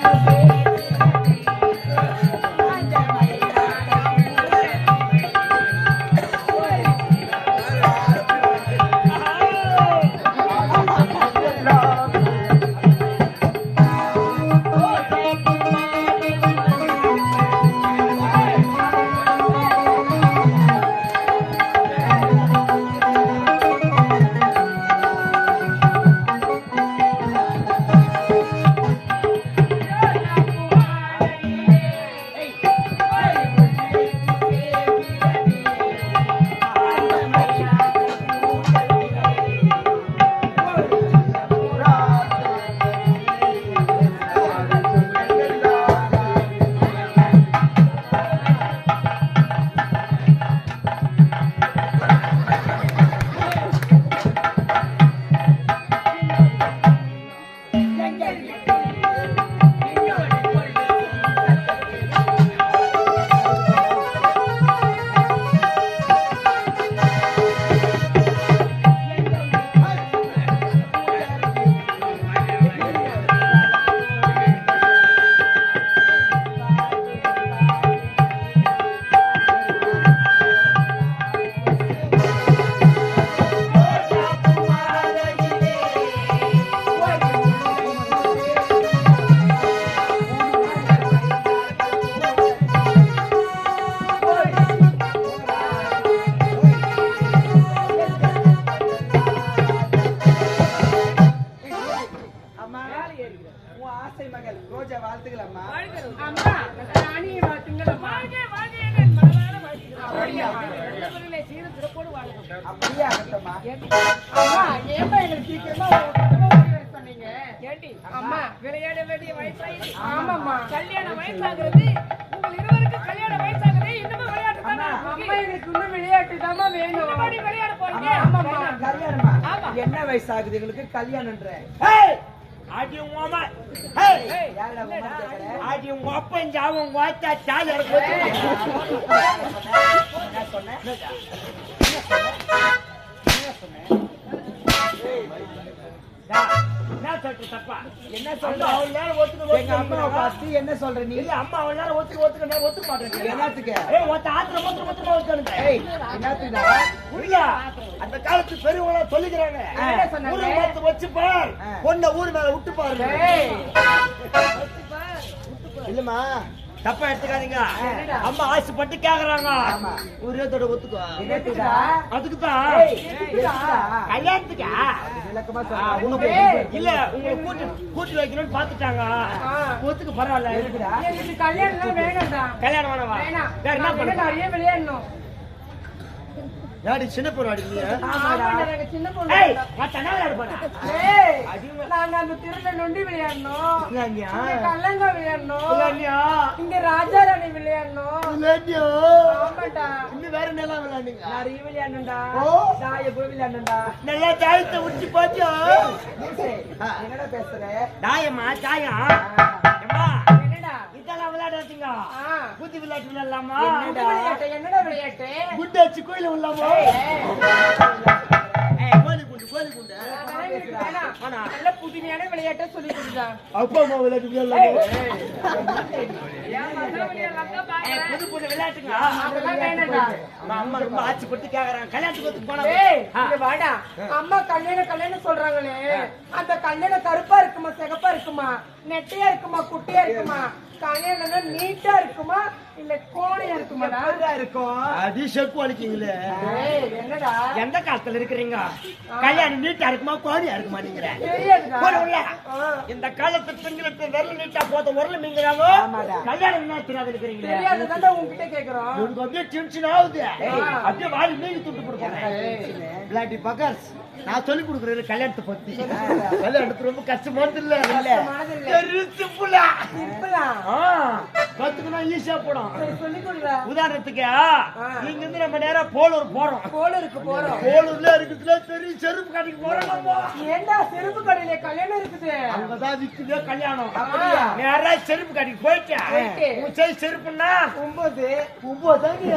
அம்மா அப்படியா? ஆகட்டும்மா அம்மா எங்களுக்கு சீக்கிரமா சொன்னீங்க ஏண்டி அம்மா விளையாட வேண்டிய வயசாயிடுச்சு ஆமாம்மா. கல்யாண வயசாகிறது உங்கள் இருவருக்கு கல்யாண வயசாகுது இன்னமும் விளையாட்டு தானே அம்மா எங்களுக்கு இன்னும் விளையாட்டு தாமா வேணும். இன்னும் விளையாட போறீங்க? ஆமாம்மா கல்யாணமா ஆமா. என்ன வயசாகுது எங்களுக்கு? கல்யாணம்ன்ற. அடி உங்க அம்மா ஹேய் யாருடா உன் அம்மா கேக்குற? அடி உங்க அப்பன் ஜாவும் என்ன அம்மா சொல்ற? அவள் நேரம் ஒத்துக்க எங்க அம்மாவை ஒத்துக்க பார்த்து என்ன சொல்ற நீ? இல்ல அம்மா அவள் நேரம் ஒத்துக்க ஒத்துக்க நான் ஒத்துக்க மாட்டேன். என்னத்துக்கு? ஏய் ஒத்த ஆத்திரம் ஒத்துக்க ஒத்துக்க ஒத்துக்க ஏய் என்னத்துக்குடா? புரியா அந்த காலத்து பெரியவங்கள சொல்லிக்கிறாங்க. என்ன சொன்னாங்க? ஊரை பார்த்து வச்சு பார். ஆ. பொண்ணை ஊர் மேல விட்டு பாருங்க. ஏய், இல்லம்மா. தப்பா எடுத்துக்காதீங்க? அம்மா ஆசைப்பட்டு கேக்குறாங்க. ஒரே தடவை ஒத்துக்கோ. என்னத்துக்குடா அதுக்கு தான் ஏய், எதுக்குடா? கல்யாணத்துக்கா. இல்ல உங்களை கூட்டு கூட்டு வைக்கணும்னு பாத்துட்டாங்க. ஒத்துக்கு பரவாயில்ல. கல்யாணம் வேணாம். வேற என்ன நாங்க பண்ண நிறைய விளையாடணும். யாடி சின்ன பொண்ணு நாங்க சின்ன பொண்ணு. நாங்க அந்த திருட நொண்டி விளையாடணும். கல்லங்கா விளையாடணும். இல்லையா இங்க ராஜாராணி விளையாடணும். இல்லையா ஆமாடா. இன்னும் வேற நிலம் விளையாடுங்க நிறைய விளையாடணும்டா. தாய போய் விளையாடணும்டா. நல்லா தாயத்தை உச்சி பாத்தியா லூசே, என்னடா பேசுற? தாயம்மா என்னடா ஆ. புத்தி விளையாட்டு விளையாடலாமா? என்னடா? விளையாட்டு குண்டு வச்சு கோயில விடலாமா. நல்ல புதுமையான விளையாட்டை சொல்லி கொடுத்தா அப்பா அம்மா விளையாட்டு. புது புது விளையாட்டுங்க. அம்மா, ரொம்ப ஆச்சப்பட்டு கேக்குறாங்க. கல்யாணத்துக்கு போனா வாடா. அம்மா கல்யாணம் கல்யாணம் சொல்றாங்களே. அந்த கல்யாணம் கருப்பா இருக்குமா சிகப்பா இருக்குமா? நெட்டையா இருக்குமா குட்டியா இருக்குமா? கல்யாணம்னா நீட்டா இருக்குமா? இல்ல கோணையா இருக்குமாடா? எப்படிடா இருக்கும்? அடி செக்கு அடிக்கீங்களே ஏய் என்னடா? எந்த காலத்துல இருக்கிறீங்க? கல்யாணம் நீட்டா இருக்குமா கோடியா இருக்குமா நீங்க. இந்த காலத்து பெண்களுக்கு விரல் நீட்டா போத உரல. கல்யாணம் என்ன தெரியாது இருக்கிறீங்களே தெரியாதுதான்டா உன்கிட்ட கேக்குறோம். உனக்கு அப்படியே டென்ஷன் ஆகுது. அப்படியே வாரி கொடுக்குறேன் பிளாட்டி பக்கர்ஸ். நான் சொல்லி கொடுக்குறது கல்யாணத்தை பத்தி. கல்யாணத்துக்கு ரொம்ப கஷ்டமானது இல்ல. சிம்பிளா. ஆ, கத்துக்கணும் ஈஸியா போடும். சொல்லி கொடுடா உதாரணத்துக்கு இங்க இருந்து நம்ம நேரா போலூர் போறோம். போல இருக்கு போறோம். போலூர்ல இருக்குதுல பெரிய செருப்பு கடைக்கு போறோம் நம்ம. ஏண்டா செருப்பு கடையில கல்யாணம் இருக்குது? அங்கதான் விக்குதே கல்யாணம்? நேரா செருப்பு கடைக்கு போயிட்டு போயிட்டு. உன் செருப்புன்னா? ஒன்பது ஒன்பதாங்க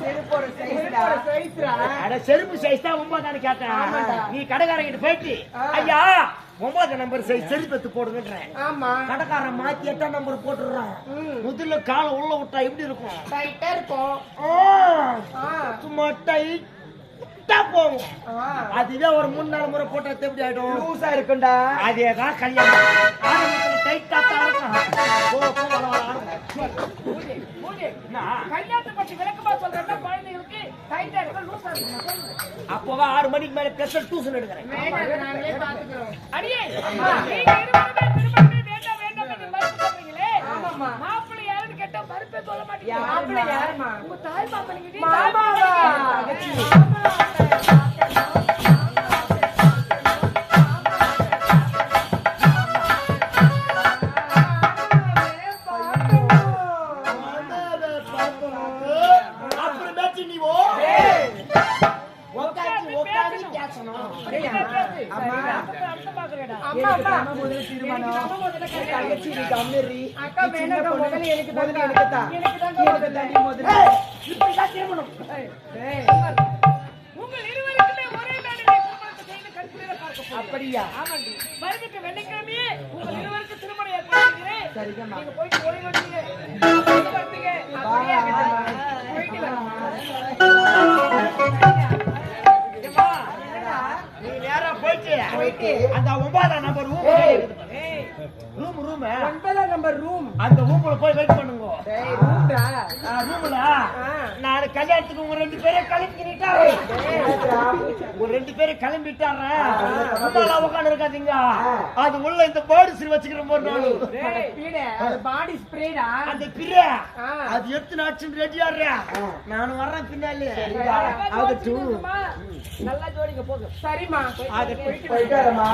செருப்போட செருப்பு சைஸ் தான் ஒன்பதான்னு கேட்டேன். நீ கடைக்காரங்கிட்ட போயிட்டு. ஐயா ஒன்பது நம்பர் சைஸ் செருப்பத்து போடுங்கன்றேன். ஆமா. கடைக்காரன் மாத்தி எட்டாம் நம்பர் போட்டுடுறான். முதல்ல காலை உள்ள விட்டா எப்படி இருக்கும்? டைட்டா இருக்கும். சும்மா டைட்டா போகும். அதுவே ஒரு மூணு நாலு முறை போட்டா எப்படி ஆயிடும்? லூசா இருக்கும்டா. அதேதான் கல்யாணம். டைட்டா தான். கல்யாணத்தை பத்தி விளக்கமா சொல்றேன்னா குழந்தைகளுக்கு டைட்டா இருக்கும் லூசா இருக்கும் அப்போவா ஆறு மணிக்கு மேல ஸ்பெஷல் டியூஷன் எடுக்கிறேன். அடியே யாரும்மா? உங்க தாய் மாப்பிள்ளைங்க நீ நீ அக்கா முதல்ல எனக்கு தான் முதல்ல எனக்கு தான். எனக்கு தான் எனக்கு தான் நீ முதல்ல. இப்படிதான் திருமணம் ஏய், உங்கள் இருவருக்குமே ஒரே நாளிலே திருமணத்தை செய்து கருத்துரை பார்க்க போகிறேன். அப்படியா? ஆமாண்டி. வருகின்ற வெள்ளிக்கிழமையே உங்கள் இருவருக்கு திருமணம் ஏற்படுத்துகிறேன் சரிங்கம்மா. நீங்க போயிட்டு ஓய்வு எடுத்தீங்க. போயிட்டு வரீங்க. அப்படியே ஆகட்டும்மா. போயிட்டு வரேம்மா. ஏம்மா, நீ நேரா போயிட்டு போயிட்டு. அந்த ஒன்பதாம் நம்பர் ஏய், ரூம். ஒன்பதாம் நம்பர் ரூம் அந்த ரூம்ல போய் வெயிட் பண்ணுங்க. ரூம்டா. ரூம்ல. நான் கல்யாணத்துக்கு உங்க ரெண்டு பேரும் கிளம்பிக்கிட்டா ஒரு ரெண்டு பேரும் கிளம்பிட்டார உட்காந்து இருக்காதீங்க. அது உள்ள இந்த பேர்டு சிறு வச்சுக்கிற போது நானு. டேய், பீடை, அது பாடி ஸ்ப்ரேடா அந்த பிரிய ஆ. அது எத்தனை ஆச்சு ரெடியாடுறா நான் வர்றேன் பின்னாலே. நல்லா ஜோடிங்க போங்க சரிம்மா ஆகட்டும். போயிட்டு வரமா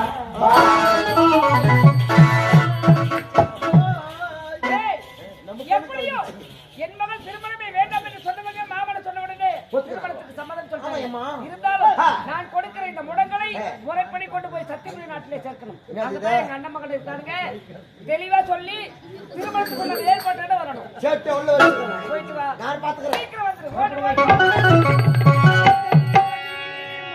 இருந்தாலும் நான் கொடுக்கிற இந்த முடங்களை முறைப்படி கொண்டு போய் சத்தியமுடி நாட்டிலே சேர்க்கணும். அதுதான் எங்க அண்ணன் மகள் இருக்காருங்க. தெளிவா சொல்லி திருமணத்துக்குள்ள ஏற்பாட்டோட வரணும். போயிட்டு வா. நான்